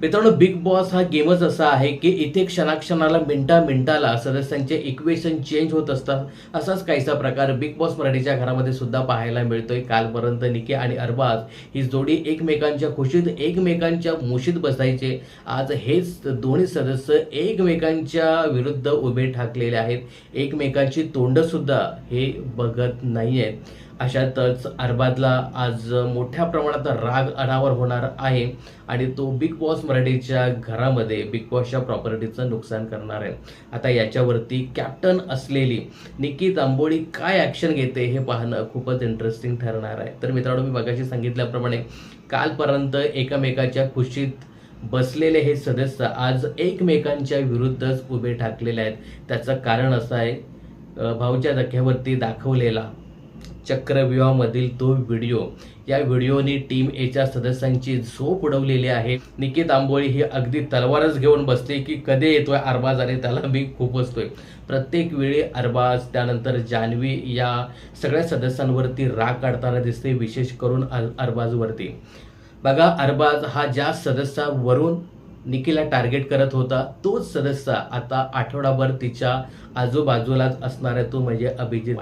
मित्रांनो big boss हा गेमच असा आहे की इथे क्षणाक्षणाला मिनटा मिनटाला सदस्यांचे इक्वेशन चेंज होत असतात. असाच काहीसा प्रकार बिग बॉस मराठीच्या घरामध्ये सुद्धा पाहायला मिळतोय. कालपर्यंत निके आणि अरबाज ही जोडी एकमेकांच्या खुशीत एकमेकांच्या मुशीत बसायचे. आज हेच दोन्ही सदस्य एकमेकांच्या विरुद्ध उभे ठाकलेले आहेत. एकमेकांची तोंडसुद्धा हे बघत नाही आहेत अशातच अरबाजला आज मोठ्या प्रमाणात राग अनावर होणार आहे आणि तो बिग बॉस मराठीच्या घरामध्ये बिग बॉसच्या प्रॉपर्टीचं नुकसान करणार आहे. आता याच्यावरती कॅप्टन असलेली निकी तांबोळी काय ॲक्शन घेते हे पाहणं खूपच इंटरेस्टिंग ठरणार आहे. तर मित्रांनो मी मगाशी सांगितल्याप्रमाणे कालपर्यंत एकमेकाच्या खुशीत बसलेले हे सदस्य आज एकमेकांच्या विरुद्धच उभे ठाकलेले आहेत. त्याचं कारण असं आहे भाऊच्या धक्क्यावरती दाखवलेला चक्रव्यूहामधील तो व्हिडिओ. या व्हिडिओनी टीम एच्या सदस्यांची झोप उडवलेली आहे. निकित आंबोळी ही अगदी तलवारच घेऊन बसते की कधी येतोय अरबाज आणि त्याला मी खूप असतोय प्रत्येक वेळी अरबाज त्यानंतर जान्हवी या सगळ्या सदस्यांवरती राग काढताना दिसते विशेष करून अर- अरबाजवरती. बघा अरबाज हा ज्या सदस्यावरून निकीला टार्गेट करत होता तोच सदस्य आता आठवडाभर तिच्या आजूबाजूलाच असणारा तो म्हणजे अभिजित.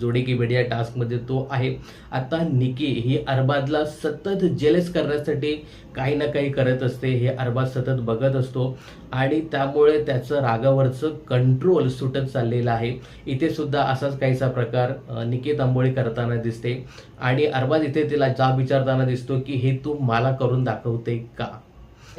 जोडी की मीडिया टास्कमध्ये तो आहे. आता निकी ही अरबाजला सतत जेलेस करण्यासाठी काही ना काही करत असते. हे अरबाज सतत बघत असतो आणि त्यामुळे त्याचं रागावरचं कंट्रोल सुटत चाललेलं आहे. इथे सुद्धा असाच काहीसा प्रकार निकी तांबोळी करताना दिसते. आणि अरबाज इथे तिला जाब विचारताना दिसतो की हे तू मला करून दाखवते का?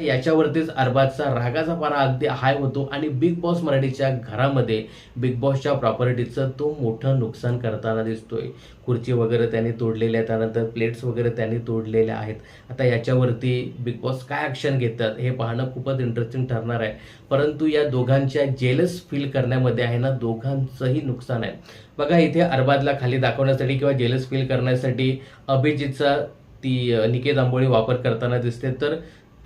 याच्यावरतीच अरबाजचा रागाचा पारा अगदी हाय होतो आणि बिग बॉस मराठीच्या घरामध्ये बिग बॉसच्या प्रॉपर्टीचं तो मोठं नुकसान करताना दिसतोय. खुर्ची वगैरे त्यांनी तोडलेल्या आहेत त्यानंतर प्लेट्स वगैरे त्यांनी तोडलेल्या आहेत. आता याच्यावरती बिग बॉस काय ॲक्शन घेतात हे पाहणं खूपच इंटरेस्टिंग ठरणार आहे. परंतु या दोघांच्या जेलस फील करण्यामध्ये आहे ना दोघांचंही नुकसान आहे. बघा इथे अरबाजला खाली दाखवण्यासाठी किंवा जेलस फील करण्यासाठी अभिजितचा ती निकेत आंबोळी वापर करताना दिसते. तर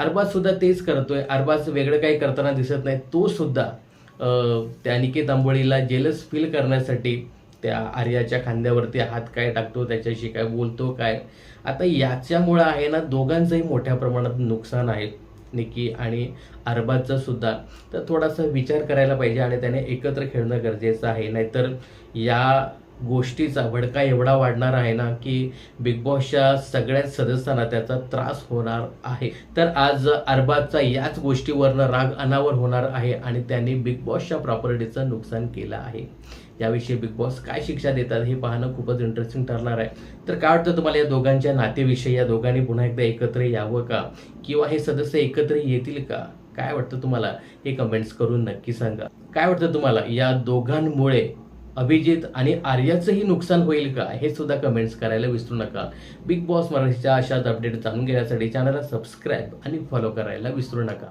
अरबाज सुद्धा तेच करतोय. अरबाज वेगळं काही करताना दिसत नाही तो सुद्धा त्या निकेत आंबोळीला जेलस फील करण्यासाठी त्या आर्याच्या खांद्यावरती हात काय टाकतो त्याच्याशी काय बोलतो काय? आता याच्यामुळं आहे ना दोघांचंही मोठ्या प्रमाणात नुकसान आहे. निकी आणि अरबाजचं सुद्धा. तर थोडासा विचार करायला पाहिजे आणि त्याने एकत्र खेळणं गरजेचं आहे. नाहीतर या गोष्टीचा भडका एवढा वाढणार आहे ना की बिग बॉसच्या सगळ्याच सदस्यांना त्याचा त्रास होणार आहे. तर आज अरबाजचा याच गोष्टीवरनं राग अनावर होणार आहे आणि त्यांनी बिग बॉसच्या प्रॉपर्टीचं नुकसान केलं आहे. याविषयी बिग बॉस काय शिक्षा देतात हे पाहणं खूपच इंटरेस्टिंग ठरणार आहे. तर काय वाटतं तुम्हाला या दोघांच्या नातेविषयी? या दोघांनी पुन्हा एकदा एकत्र यावं का? किंवा हे सदस्य एकत्र येतील का? काय वाटतं तुम्हाला? हे कमेंट्स करून नक्की सांगा. काय वाटतं तुम्हाला? या दोघांमुळे अभिजित आणि आर्याचंही नुकसान होईल का? हे सुद्धा कमेंट्स करायला विसरू नका. बिग बॉस मराठीच्या अशाच अपडेट जाणून घेण्यासाठी चॅनलला सबस्क्राईब आणि फॉलो करायला विसरू नका.